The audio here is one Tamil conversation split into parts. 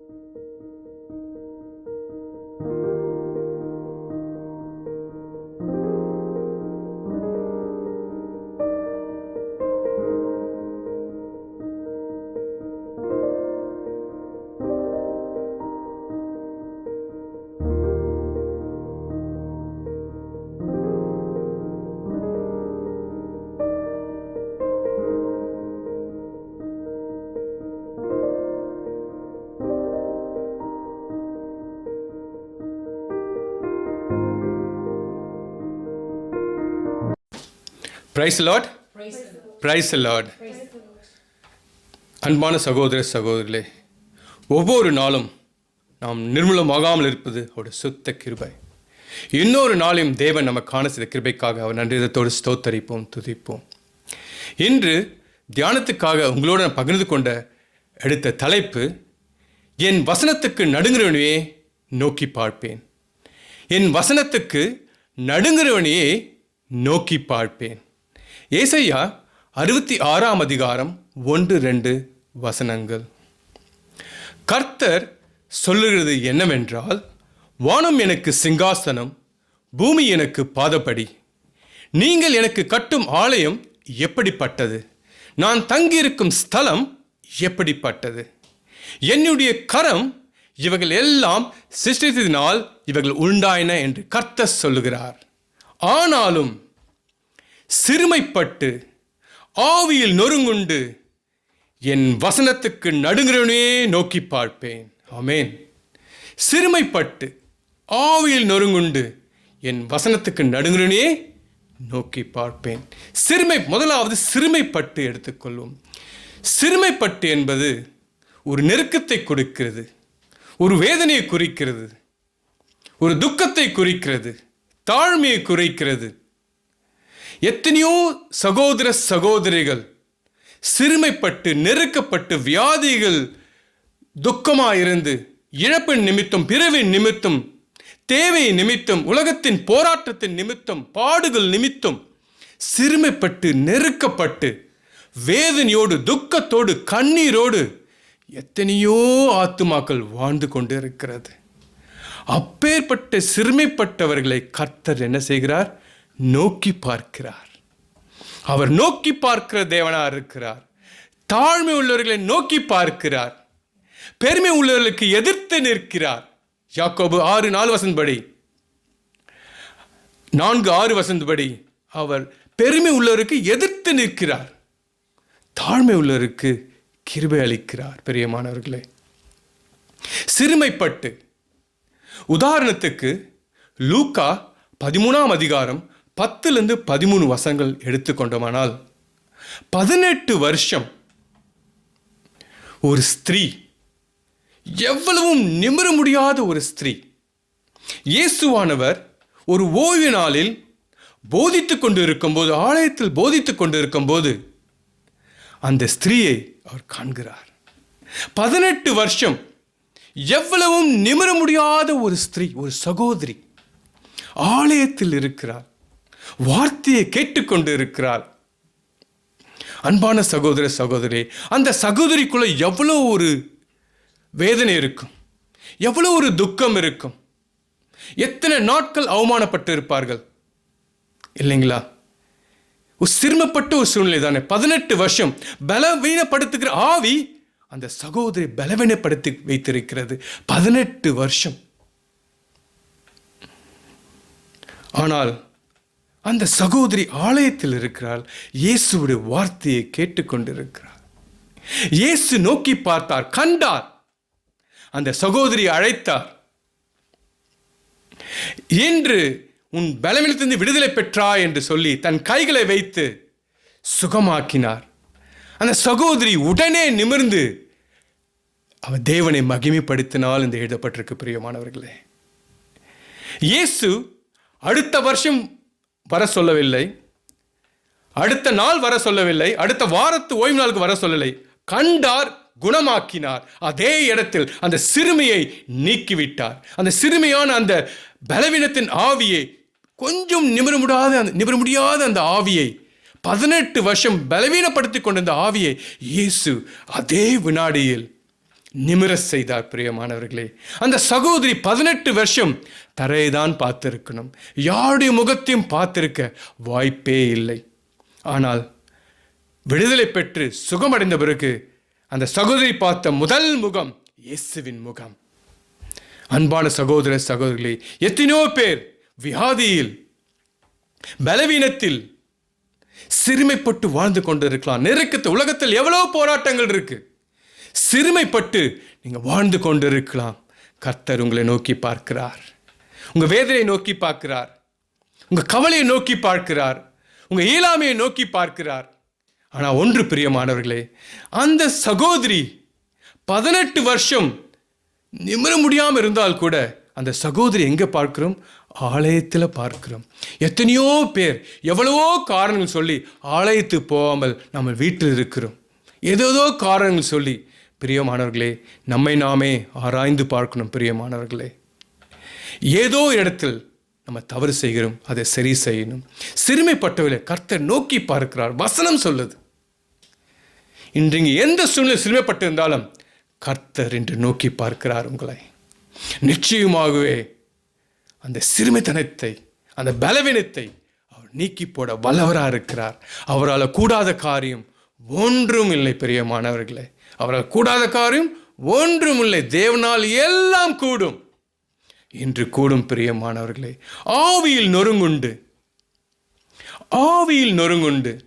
you praise lord praise lord அன்பான சகோதர சகோதரிகளே ஒவ்வொரு நாளும் நாம் நிர்மூலமாகாமல் இருப்பது அவருடைய சுத்த கிருபை. இன்னொரு நாளையும் தேவன் நம்ம காண செய்த கிருபைக்காக அவர் நன்றிதத்தோடு ஸ்தோத்தரிப்போம் துதிப்போம். இன்று தியானத்துக்காக உங்களோடு நான் பகிர்ந்து கொண்ட எடுத்த தலைப்பு என் வசனத்துக்கு நடுங்குறவனையே நோக்கி பார்ப்பேன். என் வசனத்துக்கு நடுங்குறவனையே நோக்கி பார்ப்பேன். ஏசையா அறுபத்தி ஆறாம் அதிகாரம் ஒன்று ரெண்டு வசனங்கள். கர்த்தர் சொல்லுகிறது என்னவென்றால் வானம் எனக்கு சிங்காசனம் பூமி எனக்கு பாதப்படி. நீங்கள் எனக்கு கட்டும் ஆலயம் எப்படிப்பட்டது? நான் தங்கியிருக்கும் ஸ்தலம் எப்படிப்பட்டது? என்னுடைய கரம் இவர்கள் எல்லாம் சிருஷ்டித்ததினால் இவர்கள் உண்டாயின என்று கர்த்தர் சொல்லுகிறார். ஆனாலும் சிறுமைப்பட்டு ஆவியில் நொறுங்குண்டு என் வசனத்துக்கு நடுங்கிறவனே நோக்கி பார்ப்பேன். ஆமென். சிறுமைப்பட்டு ஆவியில் நொறுங்குண்டு என் வசனத்துக்கு நடுங்கிறனே நோக்கி பார்ப்பேன். சிறுமை முதலாவது சிறுமைப்பட்டு எடுத்துக்கொள்வோம். சிறுமைப்பட்டு என்பது ஒரு நெருக்கத்தை கொடுக்கிறது ஒரு வேதனையை குறிக்கிறது ஒரு துக்கத்தை குறிக்கிறது தாழ்மையை குறைக்கிறது எத்தனையோ சகோதர சகோதரிகள் சிறுமைப்பட்டு நெருக்கப்பட்டு வியாதிகள் துக்கமாயிருந்து இழப்பின் நிமித்தம் பிறவின் நிமித்தம் தேவை நிமித்தம் உலகத்தின் போராட்டத்தின் நிமித்தம் பாடுகள் நிமித்தம் சிறுமைப்பட்டு நெருக்கப்பட்டு வேதனையோடு துக்கத்தோடு கண்ணீரோடு எத்தனையோ ஆத்துமாக்கள் வாழ்ந்து கொண்டு இருக்கிறது அப்பேற்பட்ட சிறுமைப்பட்டவர்களை கர்த்தர் என்ன செய்கிறார்? நோக்கி பார்க்கிறார். அவர் நோக்கி பார்க்கிற தேவனாக இருக்கிறார். தாழ்மை உள்ளவர்களை நோக்கி பார்க்கிறார். பெருமை உள்ளவர்களுக்கு எதிர்த்து நிற்கிறார். யாக்கோபு ஆறு நாலு வசந்தபடி நான்கு ஆறு வசந்தபடி அவர் பெருமை உள்ளவருக்கு எதிர்த்து நிற்கிறார். தாழ்மை உள்ளவருக்கு கிருபை அளிக்கிறார் பெரியமானவர்களே. சிறுமைப்பட்டு. உதாரணத்துக்கு லூக்கா பதிமூணாம் அதிகாரம் பத்துலேருந்து பதிமூணு வசங்கள் எடுத்துக்கொண்டோமானால் பதினெட்டு வருஷம் ஒரு ஸ்திரீ எவ்வளவும் நிமிர முடியாத ஒரு ஸ்திரீ. இயேசுவானவர் ஒரு ஓய்வு நாளில் போதித்து கொண்டு இருக்கும்போது ஆலயத்தில் போதித்து கொண்டு இருக்கும்போது அந்த ஸ்திரீயை அவர் காண்கிறார். பதினெட்டு வருஷம் எவ்வளவும் நிமிர முடியாத ஒரு ஸ்திரீ ஒரு சகோதரி ஆலயத்தில் இருக்கிறார். வார்த்தையை கேட்டுக்கொண்டு இருக்கிறார் அன்பான சகோதர சகோதரி அந்த சகோதரிக்குள்ள எவ்வளோ ஒரு வேதனை இருக்கும். எவ்வளோ ஒரு துக்கம் இருக்கும். எத்தனை நாட்கள் அவமானப்பட்டு இருப்பார்கள் இல்லைங்களா? ஒரு சிரமப்பட்ட ஒரு சூழ்நிலை தானே பதினெட்டு வருஷம் பலவீனப்படுத்துகிற ஆவி அந்த சகோதரி பலவீனப்படுத்தி வைத்திருக்கிறது. பதினெட்டு வருஷம். ஆனால் அந்த சகோதரி ஆலயத்தில் இருக்கிறாள். இயேசுடைய வார்த்தையை கேட்டுக்கொண்டிருக்கிறார் இயேசு நோக்கி பார்த்தார் கண்டார். அந்த சகோதரி அழைத்தார். என்று உன் பலவீனத்திலிருந்து விடுதலை பெற்றாய் என்று சொல்லி தன் கைகளை வைத்து சுகமாக்கினார். அந்த சகோதரி உடனே நிமிர்ந்து அவர் தேவனை மகிமைப்படுத்தினால் என்று எழுதப்பட்டிருக்கு பிரியமானவர்களே. இயேசு அடுத்த வருஷம் வர சொல்லவில்லை. அடுத்த நாள் வர சொல்லவில்லை. அடுத்த வாரத்து ஓய்வு நாளுக்கு வர சொல்லலை. கண்டார் குணமாக்கினார். அதே இடத்தில் அந்த சிறுமியை நீக்கிவிட்டார். அந்த சிறுமியான அந்த பலவீனத்தின் ஆவியை கொஞ்சம் நிமிர முடியாத அந்த நிமிர முடியாத அந்த ஆவியை பதினெட்டு வருஷம் பலவீனப்படுத்தி கொண்டிருந்த ஆவியை இயேசு அதே வினாடியில் நிமிர செய்தார் பிரியமானவர்களே. அந்த சகோதரி பதினெட்டு வருஷம் தரையைதான் பார்த்திருக்கணும். யாருடைய முகத்தையும் பார்த்திருக்க வாய்ப்பே இல்லை. ஆனால் விடுதலை பெற்று சுகமடைந்த பிறகு அந்த சகோதரி பார்த்த முதல் முகம் இயேசுவின் முகம். அன்பான சகோதர சகோதரிகளே எத்தனையோ பேர் வியாதியில் பலவீனத்தில் சிறுமைப்பட்டு வாழ்ந்து கொண்டிருக்கலாம். நெருக்கத்து உலகத்தில் எவ்வளோ போராட்டங்கள் இருக்கு. சிறுமைப்பட்டு நீங்கள் வாழ்ந்து கொண்டிருக்கலாம். கர்த்தர் உங்களை நோக்கி பார்க்கிறார். உங்கள் வேதனை நோக்கி பார்க்கிறார். உங்கள் கவலையை நோக்கி பார்க்கிறார். உங்கள் இயலாமையை நோக்கி பார்க்கிறார். ஆனால் ஒன்று பிரியமானவர்களே அந்த சகோதரி பதினெட்டு வருஷம் நிமிர முடியாமல் இருந்தால் கூட அந்த சகோதரி எங்கே பார்க்கிறோம்? ஆலயத்தில் பார்க்கிறோம். எத்தனையோ பேர் எவ்வளவோ காரணங்கள் சொல்லி ஆலயத்துக்கு போகாமல் நம்ம வீட்டில் இருக்கிறோம். ஏதேதோ காரணங்கள் சொல்லி பிரியமானவர்களே நம்மை நாமே ஆராய்ந்து பார்க்கணும் பிரியமானவர்களே. ஏதோ இடத்தில் நம்ம தவறு செய்கிறோம் அதை சரி செய்யணும். சிறுமைப்பட்டவர்களை கர்த்தர் நோக்கி பார்க்கிறார். வசனம் சொல்லுது. இன்றைக்கு எந்த சூழ்நிலை சிறுமைப்பட்டிருந்தாலும் கர்த்தர் என்று நோக்கி பார்க்கிறார் உங்களை. நிச்சயமாகவே அந்த சிறுமைத்தனத்தை அந்த பலவீனத்தை அவர் நீக்கி போட வல்லவராக இருக்கிறார். அவரால் கூடாத காரியம் ஒன்றும் இல்லை பெரிய மாணவர்களே அவரால் கூடாத காரியம் ஒன்றும் இல்லை. தேவனால் எல்லாம் கூடும். இன்று கூடும் பிரியமானவர்களே ஆவியில் நொறுங்குண்டு. ஆவியில் நொறுங்குண்டு.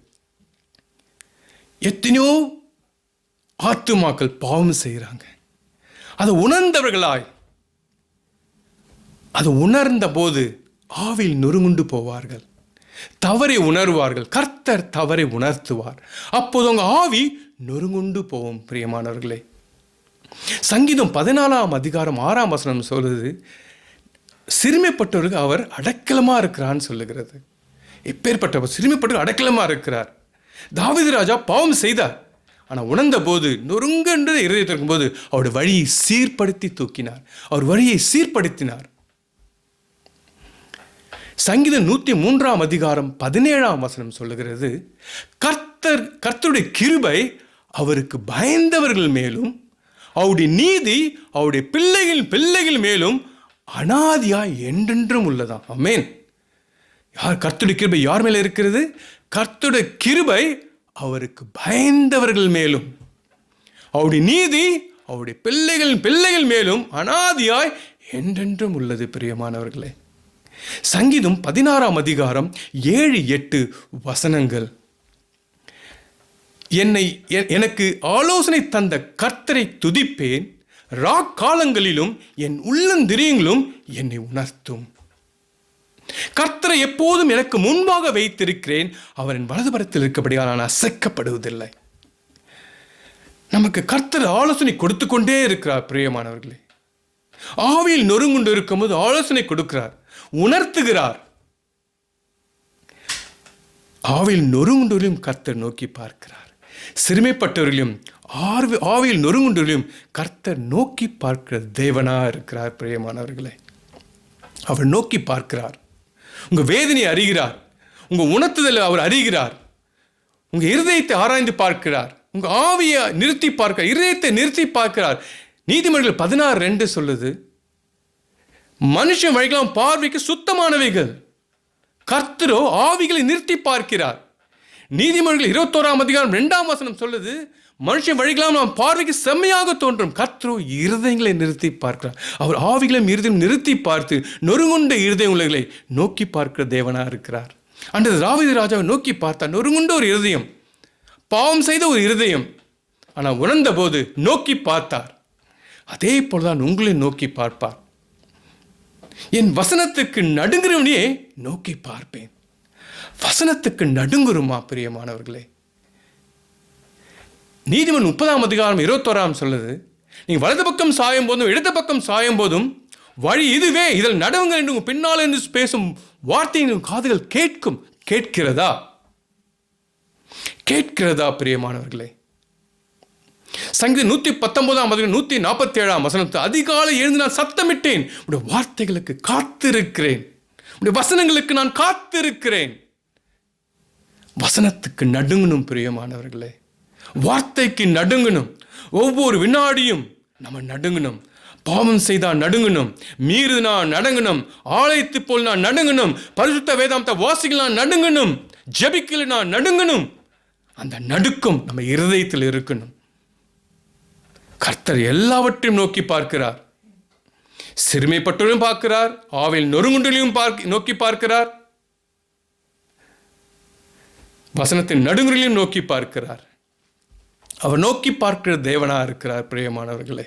எத்தனையோ ஆத்துமாக்கள் பாவம் செய்கிறாங்க. அதை உணர்ந்தவர்களாய் அது உணர்ந்த போது ஆவில் நொறுங்குண்டு போவார்கள். தவறை உணர்வார்கள். கர்த்தர் தவறை உணர்த்துவார். அப்போது உங்க ஆவி நொறுங்குண்டு போவோம் பிரியமானவர்களே. சங்கீதம் பதினாலாம் அதிகாரம் ஆறாம் வசனம் சொல்லுது சிறுமைப்பட்டவருக்கு அவர் அடக்கலமா இருக்கிறான்னு சொல்லுகிறது. எப்பேற்பட்டவர் சிறுமைப்பட்டவர் அடக்கலமா இருக்கிறார். தாவதி ராஜா பாவம் செய்தார். ஆனால் உணர்ந்த போது நொறுங்கென்று இருதயத்தில் இருக்கும்போது அவருடைய வழியை சீர்படுத்தி தூக்கினார். அவர் வழியை சீர்படுத்தினார். சங்கீதம் நூற்றி மூன்றாம் அதிகாரம் பதினேழாம் வசனம் சொல்லுகிறது கர்த்தர் கர்த்தருடைய கிருபை அவருக்கு பயந்தவர்கள் மேலும் அவருடைய நீதி அவருடைய பிள்ளைகள் பிள்ளைகள் மேலும் அனாதியாய் என்றென்றும் உள்ளதாம். அமேன் யார் கர்த்துடைய கிருபை யார் மேலே இருக்கிறது? கர்த்துடைய கிருபை அவருக்கு பயந்தவர்கள் மேலும். அவருடைய நீதி அவருடைய பிள்ளைகள் பிள்ளைகள் மேலும் அனாதியாய் என்றென்றும் உள்ளது பிரியமானவர்களே. சங்கீதம் பதினாறாம் அதிகாரம் ஏழு எட்டு வசனங்கள். என்னை எ- எனக்கு ஆலோசனை தந்த கர்த்தரை துதிப்பேன் ராக் காலங்களிலும் என் உள்ளந்திரியங்களும் என்னை உணர்த்தும். கர்த்தரை எப்போதும் எனக்கு முன்பாக வைத்திருக்கிறேன். அவரின் வலதுபுறத்தில் இருக்கபடியால் நான் அசைக்கப்படுவதில்லை. நமக்கு கர்த்தர் ஆலோசனை கொடுத்து கொண்டே இருக்கிறார் பிரியமானவர்களே. ஆவியில் நொறுங்குண்டு இருக்கும்போது ஆலோசனை கொடுக்கிறார் உணர்த்துகிறார். ஆவியில் நொறுங்குண்டவர்களையும் கர்த்தர் நோக்கி பார்க்கிறார். சிறுமைப்பட்டவர்களையும் ஆர்வி ஆவியில் நொறுங்குண்டவர்களையும் கர்த்தர் நோக்கி பார்க்கிற தேவனா இருக்கிறார் பிரியமானவர்களே. அவர் நோக்கி பார்க்கிறார். உங்கள் வேதனையை அறிகிறார். உங்கள் உணர்த்துதலை அவர் அறிகிறார். உங்கள் இருதயத்தை ஆராய்ந்து பார்க்கிறார். உங்கள் ஆவியை நிறுத்தி பார்க்கிறார். இருதயத்தை நிறுத்தி பார்க்கிறார். நீதிமன்றங்கள் பதினாறு ரெண்டு சொல்லுது மனுஷன் வழிகளாம் பார்வைக்கு சுத்தமானவைகள். கர்த்தரோ ஆவிகளை நிறுத்தி பார்க்கிறார். நீதிமொழிகள் இருபத்தோராம் அதிகாரம் ரெண்டாம் வசனம் சொல்லுது மனுஷன் வழிகளாம் நாம் பார்வைக்கு செம்மையாக தோன்றும். கத்ரோ இருதயங்களை நிறுத்தி பார்க்கிறார். அவர் ஆவிகளையும் இருதயம் நிறுத்தி பார்த்து நொறுங்குண்ட இருதய உலகளை நோக்கி பார்க்கிற தேவனாக இருக்கிறார். அன்றது ராவதி ராஜாவை நோக்கி பார்த்தார். நொறுங்குண்ட ஒரு இருதயம் பாவம் செய்த ஒரு இருதயம் ஆனால் உணர்ந்த போது நோக்கி பார்த்தார். அதே போலதான் உங்களை நோக்கி பார்ப்பார். என் வசனத்துக்கு நடுங்கிறவனையே நோக்கி பார்ப்பேன். வசனத்துக்கு நடுங்குருமா பிரியமானவர்களே? நீதிமன் முப்பதாம் அதிகாரம் இருபத்தோராம் சொல்லுது நீங்கள் வலது பக்கம் சாயும் போதும் இடது பக்கம் சாயும் போதும் வழி இதுவே இதில் நடவுங்கள் என்று உங்கள் பின்னால் என்று பேசும் வார்த்தையின் காதுகள் கேட்கும். கேட்கிறதா? கேட்கிறதா பிரியமானவர்களே? சங்கீதம் நூத்தி பத்தொன்பதாம் அதிகாரம் நூத்தி நாற்பத்தி ஏழாம் வசனத்தை அதிகாலை எழுந்து நான் சத்தமிட்டேன். உடைய வார்த்தைகளுக்கு காத்திருக்கிறேன். உடைய வசனங்களுக்கு நான் காத்திருக்கிறேன். வசனத்துக்கு நடுங்கணும் பிரியமானவர்களே. வார்த்தைக்கு நடுங்கணும். ஒவ்வொரு வினாடியும் நம்ம நடுங்கணும். பாவம் செய்தால் நடுங்கணும். மீறுனா நடுங்கணும். ஆலயத்து போல் நான் நடுங்கணும். பரிசுத்த வேதாந்த வாசிக்கலாம் நடுங்கணும். ஜெபிக்கலனா நடுங்கணும். அந்த நடுக்கம் நம்ம இருதயத்தில் இருக்கணும். கர்த்தர் எல்லாவற்றையும் நோக்கி பார்க்கிறார். சிறுமைப்பட்டவரையும் பார்க்கிறார். ஆவில் நொறுங்குண்டலையும் பார்க்க நோக்கி பார்க்கிறார். வசனத்தின் நடுங்குறிலையும் நோக்கி பார்க்கிறார். அவர் நோக்கி பார்க்கிற தேவனாக இருக்கிறார் பிரியமானவர்களே.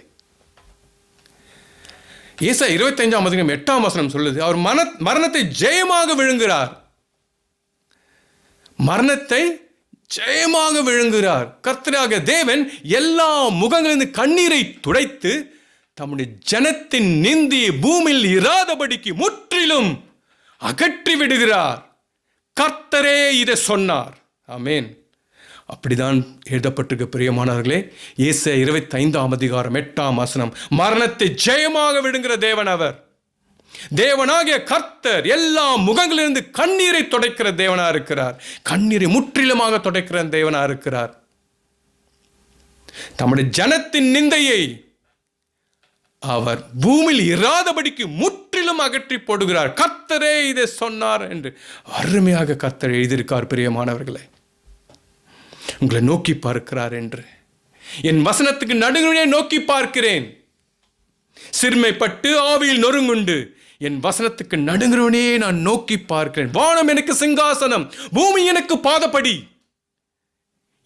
ஏசா இருபத்தஞ்சாம் அதிகம் எட்டாம் வசனம் சொல்லுது அவர் மன மரணத்தை ஜெயமாக விழுங்குகிறார். மரணத்தை ஜெயமாக விழுங்குகிறார். கர்த்தராக தேவன் எல்லா முகங்களிலிருந்து கண்ணீரை துடைத்து தம்முடைய ஜனத்தின் நிந்தியை பூமியில் இராதபடிக்கு முற்றிலும் அகற்றி விடுகிறார் கர்த்தரே இதை சொன்னார். ஆமென். அப்படிதான் எழுதப்பட்டிருக்க பிரியமானவர்களே இயேச இருபத்தைந்தாம் அதிகாரம் எட்டாம் வசனம் மரணத்தை ஜெயமாக விடுங்கிற தேவன் அவர். தேவனாகிய கர்த்தர் எல்லா முகங்களிலிருந்து கண்ணீரை துடைக்கிற தேவனா இருக்கிறார். கண்ணீரை முற்றிலுமாக துடைக்கிற தேவனா இருக்கிறார். தம்முடைய ஜனத்தின் நிந்தையை அவர் பூமியில் இராதபடிக்கு முற்றிலும் அகற்றி போடுகிறார். கத்தரே இதை சொன்னார் என்று அருமையாக கத்தர் எழுதியிருக்கார் பிரியமானவர்களே. உங்களை நோக்கி பார்க்கிறார் என்று. என் வசனத்துக்கு நடுவே நோக்கி பார்க்கிறேன். சிறுமைப்பட்டு ஆவியில் நொறுங்குண்டு. என் வசனத்துக்கு நடுங்கிறவனே நான் நோக்கி பார்க்கிறேன். வானம் எனக்கு சிங்காசனம். பூமி எனக்கு பாதப்படி.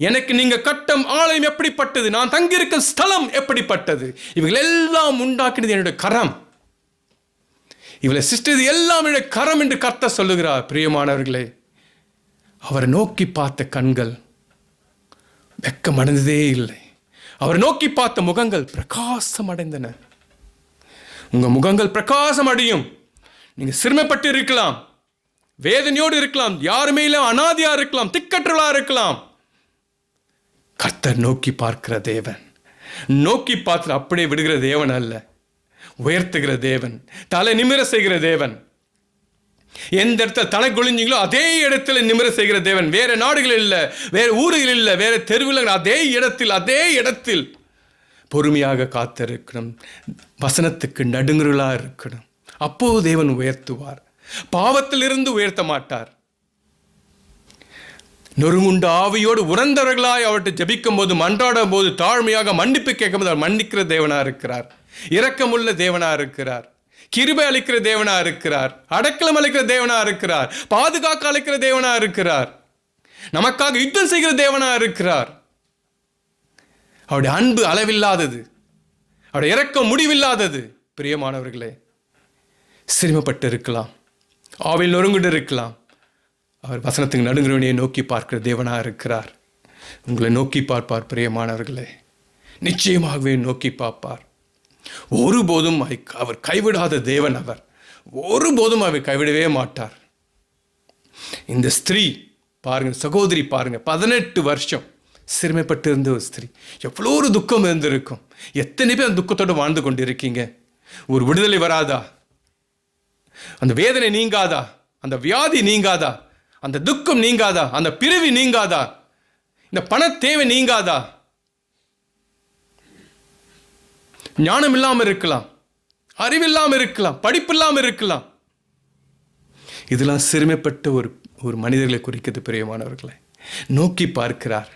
எனக்கு நீங்க கட்டம் ஆலயம் எப்படிப்பட்டது? நான் தங்கியிருக்கும் ஸ்தலம் எப்படிப்பட்டது? இவைகள் எல்லாம் உண்டாக்கினது என்னுடைய கரம். இவளை சிஸ்டது எல்லாம் என்னுடைய கரம் என்று கர்த்த சொல்லுகிறார் பிரியமானவர்களே. அவரை நோக்கி பார்த்த கண்கள் வெக்கமடைந்ததே இல்லை. அவரை நோக்கி பார்த்த முகங்கள் பிரகாசம் அடைந்தன. உங்க முகங்கள் பிரகாசம் அடையும். நீங்க சிறுமைப்பட்டு இருக்கலாம். வேதனையோடு இருக்கலாம். யாருமே இல்லை அனாதியா இருக்கலாம். திக்கற்றலா இருக்கலாம். கர்த்தர் நோக்கி பார்க்கிற தேவன். நோக்கி பார்த்து அப்படியே விடுகிற தேவன் அல்ல. உயர்த்துகிற தேவன். தலை நிமிர செய்கிற தேவன். எந்த இடத்துல தலை குழிஞ்சிங்களோ அதே இடத்துல நிமிர செய்கிற தேவன். வேற நாடுகள் இல்லை வேற ஊர்கள் இல்லை வேற தெருவில் அதே இடத்தில் அதே இடத்தில் பொறுமையாக காத்திருக்கணும். வசனத்துக்கு நடுங்குறலா இருக்கணும். அப்போது தேவன் உயர்த்துவார். பாவத்திலிருந்து உயர்த்த மாட்டார். நொறுங்குண்ட ஆவியோடு உணர்ந்தவர்களாய் அவர்கிட்ட ஜபிக்கும் போது மன்றாடும் போது தாழ்மையாக மன்னிப்பு கேட்கும்போது அவர் மன்னிக்கிற தேவனாக இருக்கிறார். இரக்கமுள்ள தேவனா இருக்கிறார். கிருபை அளிக்கிற தேவனா இருக்கிறார். அடக்கலம் அளிக்கிற தேவனா இருக்கிறார். பாதுகாக்க அளிக்கிற தேவனா இருக்கிறார். நமக்காக யுத்தம் செய்கிற தேவனா இருக்கிறார். அவருடைய அன்பு அளவில்லாதது. அவருடைய இறக்கம் முடிவில்லாதது. பிரியமானவர்களே சிரமப்பட்டு இருக்கலாம் ஆவில் நொறுங்கிட்டு இருக்கலாம் அவர் வசனத்துக்கு நடுங்கிறவனையை நோக்கி பார்க்கிற தேவனா இருக்கிறார். உங்களை நோக்கி பார்ப்பார் பிரியமானவர்களே. நிச்சயமாகவே நோக்கி பார்ப்பார். ஒருபோதும் ஐ- அவர் கைவிடாத தேவன் அவர். ஒருபோதும் அவர் கைவிடவே மாட்டார். இந்த ஸ்திரீ பாருங்க சகோதரி பாருங்க பதினெட்டு வருஷம் சிறுமைப்பட்டு இருந்த ஒரு ஸ்திரீ. எவ்வளோ ஒரு துக்கம் இருந்திருக்கும். எத்தனை பேர் அந்த துக்கத்தோடு வாழ்ந்து கொண்டிருக்கீங்க? ஒரு விடுதலை வராதா? அந்த வேதனை நீங்காதா? அந்த வியாதி நீங்காதா? அந்த துக்கம் நீங்காதா? அந்த பிறவி நீங்காதா? இந்த பண தேவை நீங்காதா? ஞானம் இல்லாமல் இருக்கலாம். அறிவில்லாமல் இருக்கலாம். படிப்பு இல்லாமல் இருக்கலாம். இதெல்லாம் சிறுமைப்பட்ட ஒரு ஒரு மனிதர்களை குறிக்கிறது பிரியமானவர்களை. நோக்கி பார்க்கிறார்.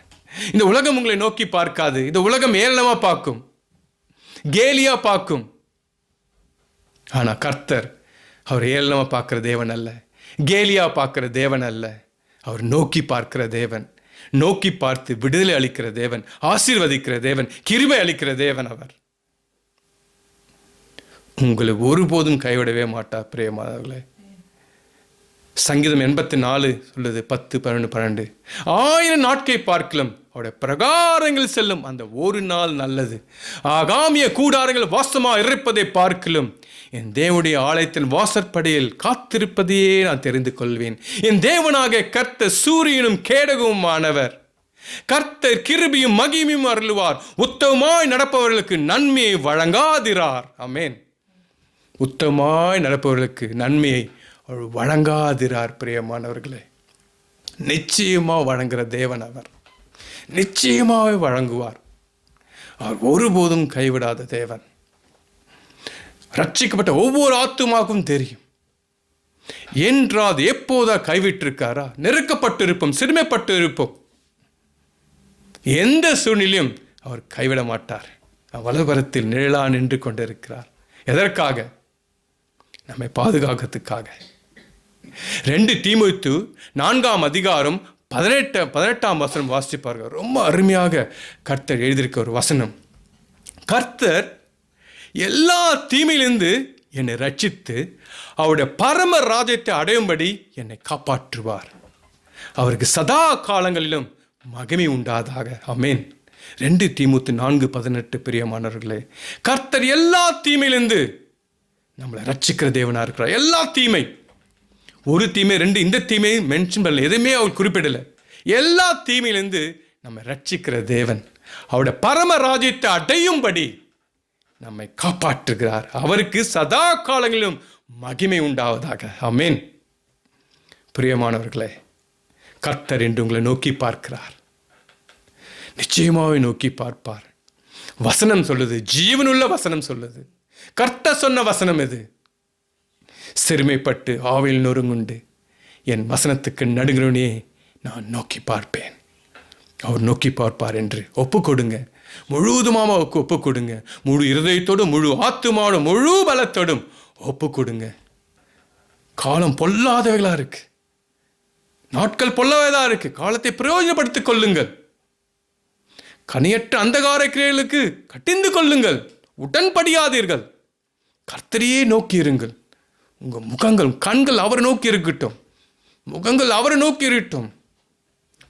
இந்த உலகம் உங்களை நோக்கி பார்க்காது. இந்த உலகம் ஏளனமாக பார்க்கும். கேலியாக பார்க்கும். ஆனால் கர்த்தர் அவர் ஏளனமாக பார்க்குற தேவன் அல்ல. கேலியா பார்க்குற தேவன் அல்ல. அவர் நோக்கி பார்க்கிற தேவன். நோக்கி பார்த்து விடுதலை அளிக்கிற தேவன் ஆசீர்வதிக்கிற தேவன் கிருமை அளிக்கிற தேவன் அவர். உங்களை ஒருபோதும் கைவிடவே மாட்டார் பிரியமானவர்களே. சங்கீதம் எண்பத்தி நாலு சொல்லுது பத்து பன்னெண்டு பன்னெண்டு. ஆயிரம் நாட்கை பார்க்கலாம் அவருடைய பிரகாரங்கள் செல்லும் அந்த ஒரு நாள் நல்லது. ஆகாமிய கூடாரங்கள் வாசமாக இருப்பதை பார்க்கலும் என் தேவனுடைய ஆலயத்தின் வாசற்படியில் காத்திருப்பதையே நான் தெரிந்து கொள்வேன். என் தேவனாக கர்த்த சூரியனும் கேடகவுமானவர் கர்த்தர் கிருபியும் மகிமையும் அருளுவார். உத்தமமாய் நடப்பவர்களுக்கு நன்மையை வழங்காதிரார். அமேன் உத்தமாய் நடப்பவர்களுக்கு நன்மையை அவர் வழங்காதிரார் பிரியமானவர்களே. நிச்சயமாக வழங்குகிற தேவன் அவர். நிச்சயமாகவே வழங்குவார். அவர் ஒருபோதும் கைவிடாத தேவன். ரட்சிக்கப்பட்ட ஒவ்வொரு ஆத்துமாக்கும் தெரியும். என்றாது எப்போதா கைவிட்டிருக்காரா? நெருக்கப்பட்டிருப்போம் சிறுமைப்பட்டு இருப்போம் எந்த சூழ்நிலையும் அவர் கைவிட மாட்டார். வலபரத்தில் நிழலா நின்று கொண்டிருக்கிறார். எதற்காக? நம்மை பாதுகாக்கிறதுக்காக. ரெண்டு தீமுத்து நான்காம் அதிகாரம் பதினெட்டு பதினெட்டாம் வசனம் வாசிப்பார்கள் ரொம்ப அருமையாக கர்த்தர் எழுதியிருக்க ஒரு வசனம். கர்த்தர் எல்லா தீமையிலிருந்து என்னை ரட்சித்து அவருடைய பரம ராஜ்யத்தை அடையும்படி என்னை காப்பாற்றுவார். அவருக்கு சதா காலங்களிலும் மகிமை உண்டாதாக. அமேன் ரெண்டு தீமுத்து நான்கு பதினெட்டு பிரியமானவர்களே கர்த்தர் எல்லா தீமையிலிருந்து நம்மளை ரட்சிக்கிற தேவனாக இருக்கிறார். எல்லா தீமை ஒரு தீமை ரெண்டு இந்த தீமையும் மென்ஷன் பண்ணல எதுவுமே அவர் குறிப்பிடலை. எல்லா தீமையிலேருந்து நம்ம ரட்சிக்கிற தேவன் அவருடைய பரம ராஜ்யத்தை அடையும்படி நம்மை காப்பாற்றுகிறார். அவருக்கு சதா காலங்களிலும் மகிமை உண்டாவதாக. அமேன் பிரியமானவர்களே கர்த்தர் என்று உங்களை நோக்கி பார்க்கிறார். நிச்சயமாகவே நோக்கி பார்ப்பார். வசனம் சொல்லுது ஜீவனுள்ள வசனம் சொல்லுது. கர்த்தர் சொன்ன வசனம் எது? சிறுமைப்பட்டு ஆவில் நொறுங்குண்டு. என் வசனத்துக்கு நடுங்கிறவனே நான் நோக்கி பார்ப்பேன். அவர் நோக்கி பார்ப்பார் என்று ஒப்பு கொடுங்க முழுவதுமாக அவருக்கு ஒப்பு கொடுங்க முழு இருதயத்தோடும் முழு ஆத்துமாவோடும் முழு பலத்தோடும் ஒப்பு கொடுங்க காலம் பொல்லாதவைகளாக இருக்கு. நாட்கள் பொல்லவைதாக இருக்கு. காலத்தை பிரயோஜனப்படுத்திக் கொள்ளுங்கள். கனியற்ற அந்தகார கிரைகளுக்கு கட்டிந்து கொள்ளுங்கள். உடன்படியாதீர்கள். கர்த்தரையே நோக்கி இருங்கள். உங்கள் முகங்கள் கண்கள் அவரை நோக்கி இருக்கட்டும். முகங்கள் அவரை நோக்கி இருக்கட்டும்.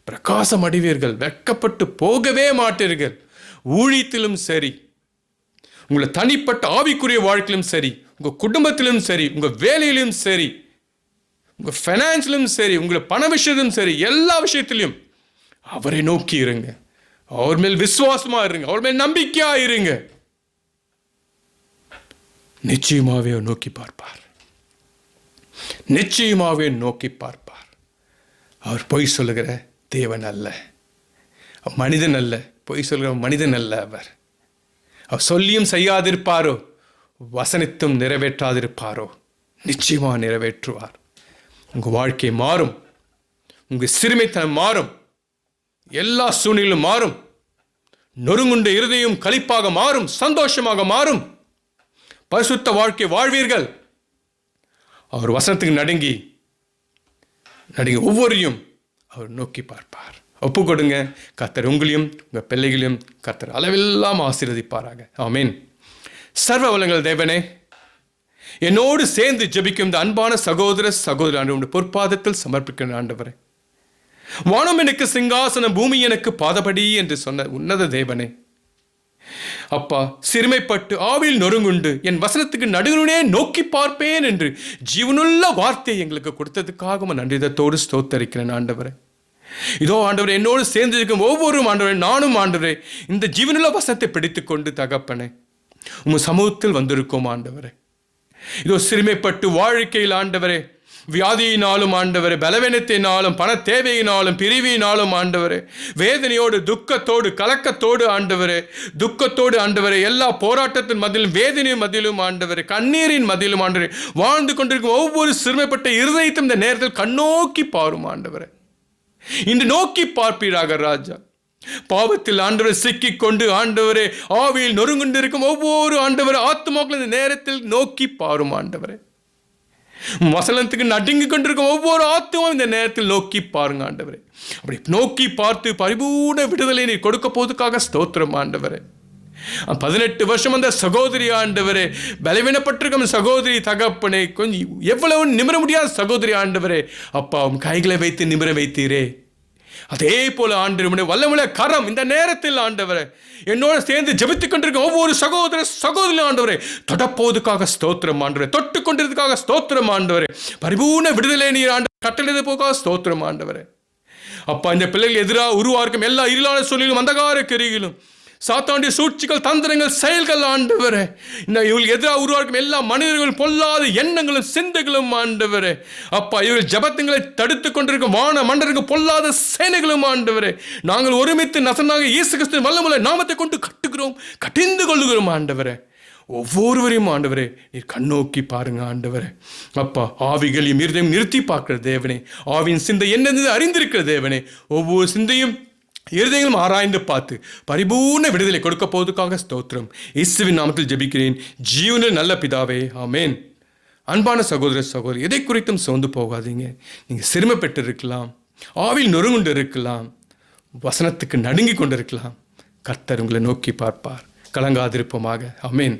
பிரகாசம் அடைவீர்கள் வெட்கப்பட்டு போகவே மாட்டீர்கள். ஊழியத்திலும் சரி உங்களை தனிப்பட்ட ஆவிக்குரிய வாழ்க்கையிலும் சரி உங்கள் குடும்பத்திலும் சரி உங்கள் வேலையிலும் சரி உங்கள் ஃபைனான்ஸ்லையும் சரி உங்களை பண விஷயத்திலும் சரி எல்லா விஷயத்திலையும் அவரை நோக்கி இருங்க. அவர் மேல் விசுவாசமாக இருங்க அவர் மேல் நம்பிக்கையாக இருங்க. நிச்சயமாகவே அவர் நோக்கி பார்ப்பார். நிச்சயமாகவே நோக்கி பார்ப்பார். அவர் பொய் சொல்லுகிற தேவன் அல்ல. மனிதன் அல்ல. பொய் சொல்கிற மனிதன் அல்ல அவர். அவர் சொல்லியும் செய்யாதிருப்பாரோ? வசனித்தும் நிறைவேற்றாதிருப்பாரோ? நிச்சயமாக நிறைவேற்றுவார். உங்கள் வாழ்க்கை மாறும். உங்கள் சிறுமைத்தனம் மாறும். எல்லா சூழ்நிலும் மாறும். நொறுங்குண்ட இருதயம் களிப்பாக மாறும். சந்தோஷமாக மாறும். பரிசுத்த வாழ்க்கை வாழ்வீர்கள். அவர் வசனத்துக்கு நடுங்கி நடுங்கி ஒவ்வொரையும் அவர் நோக்கி பார்ப்பார். ஒப்பு கொடுங்க கத்தர் உங்களையும் உங்கள் பிள்ளைகளையும் கத்தர் அளவில்லாமல் ஆசீர்வதிப்பாராக. ஆமீன். சர்வ வளங்கள் தேவனே என்னோடு சேர்ந்து ஜெபிக்கும் இந்த அன்பான சகோதர சகோதர ஆண்டு பொற்பாதத்தில் சமர்ப்பிக்கிற ஆண்டவரே. வானம் எனக்கு சிங்காசனம் பூமி எனக்கு பாதபடி என்று சொன்ன உன்னத தேவனே அப்பா சிறுமைப்பட்டு ஆவில் நொறுங்குண்டு என் வசனத்துக்கு நடுவனே நோக்கி பார்ப்பேன் என்று ஜீவனுள்ள வார்த்தையை எங்களுக்கு கொடுத்ததுக்காக நன்றிதத்தோடு ஸ்தோத்தரிக்கிறேன் ஆண்டவரை. இதோ ஆண்டவர் என்னோடு சேர்ந்து இருக்கும் ஒவ்வொரு ஆண்டவரே நானும் ஆண்டவரே இந்த ஜீவனுள்ள வசனத்தை பிடித்துக்கொண்டு தகப்பனே உம் சமூகத்தில் வந்திருக்கோம் ஆண்டவரே. இதோ சிறுமைப்பட்டு வாழ்க்கையில் ஆண்டவரே வியாதியினாலும் ஆண்டவர் பலவீனத்தினாலும் பண தேவையினாலும் பிரிவினாலும் ஆண்டவர் வேதனையோடு துக்கத்தோடு கலக்கத்தோடு ஆண்டவரே துக்கத்தோடு ஆண்டவர் எல்லா போராட்டத்தின் மதிலும் வேதனையின் மதிலும் ஆண்டவர் கண்ணீரின் மதிலும் ஆண்டவர் வாழ்ந்து கொண்டிருக்கும் ஒவ்வொரு சிறுமைப்பட்ட இருதயத்தையும் இந்த நேரத்தில் கண்ணோக்கி பாரும் ஆண்டவர். இன்று நோக்கி பார்ப்பீராக ராஜா. பாவத்தில் ஆண்டவர் சிக்கிக் கொண்டு ஆண்டவரே ஆவியில் நொறுங்குண்டிருக்கும் ஒவ்வொரு ஆண்டவர் ஆத்மாக்கள் இந்த நேரத்தில் நோக்கி பாரும் ஆண்டவரே. வசனத்துக்கு நடுங்கி கொண்டிருக்கும் ஒவ்வொரு ஆத்மாவும் இந்த நேரத்தில் நோக்கி பாருங்க ஆண்டவரே. அப்படி நோக்கி பார்த்து பரிபூர்ண விடுதலை நீ கொடுக்க போதுக்காக ஸ்தோத்திரம் ஆண்டவரே. பதினெட்டு வருஷம் அந்த சகோதரி ஆண்டவரே. பலவீனப்பட்டிருக்கும் சகோதரி தகப்பனை கொஞ்சம் எவ்வளவு நிமிர முடியாத சகோதரி ஆண்டவரே. அப்பா கைகளை வைத்து நிமிர வைத்தீரே. அதே போல ஆண்டு வல்லமுள்ள கரம் இந்த நேரத்தில் ஆண்டவரே என்னோட சேர்ந்து ஜெபித்துக் கொண்டிருக்க ஒவ்வொரு சகோதர சகோதரி ஆண்டவரே தொடப்போவதுக்காக ஸ்தோத்திரம் ஆண்டவரே தொட்டு கொண்டிருக்காக ஸ்தோத்திரம் ஆண்டவரே. பரிபூர்ண விடுதலை நீர் ஆண்டு கட்டளை போக்காக ஸ்தோத்திரம் ஆண்டவரே. அப்பா இந்த பிள்ளைகள் எதிராக உருவாக்கும் எல்லா இருளான சொல்லிலும் அந்தகார கரியிலும் சாத்தாண்டிய சூழ்ச்சிகள் தந்திரங்கள் செயல்கள் ஆண்டவர். இன்னும் எதிராக உருவாக்கும் எல்லா மனிதர்களும் பொல்லாத எண்ணங்களும் சிந்தைகளும் ஆண்டவரே. அப்பா இவர்கள் ஜபத்துங்களை தடுத்து கொண்டிருக்கும் வான மண்டருக்கு பொல்லாத சேனைகளும் ஆண்டவரே. நாங்கள் ஒருமித்து நசனாக இயேசு கிறிஸ்து வல்லமுள்ள நாமத்தை கொண்டு கட்டுகிறோம் கட்டிந்து கொள்ளுகிறோம் ஆண்டவர். ஒவ்வொருவரையும் ஆண்டவரே நீர் கண்ணோக்கி பாருங்க ஆண்டவரே. அப்பா ஆவிகளையும் இருதையும் நிறுத்தி பார்க்கிற தேவனே. ஆவியின் சிந்தை என்னது அறிந்திருக்கிற தேவனே. ஒவ்வொரு சிந்தையும் இருதயங்களும் ஆராய்ந்து பார்த்து பரிபூர்ண விடுதலை கொடுக்க போவதுக்காக ஸ்தோத்திரம். இயேசுவின் நாமத்தில் ஜெபிக்கிறேன். ஜீவனில் நல்ல பிதாவே ஆமேன். அன்பான சகோதர சகோதரி எதை குறித்தும் சோர்ந்து போகாதீங்க. நீங்கள் சிரமப்பட்டு இருக்கலாம் ஆவில் நொறுங்குண்டு இருக்கலாம். வசனத்துக்கு நடுங்கி கொண்டு இருக்கலாம் கர்த்தர் உங்களை நோக்கி பார்ப்பார். கலங்காதிருப்போமாக. அமேன்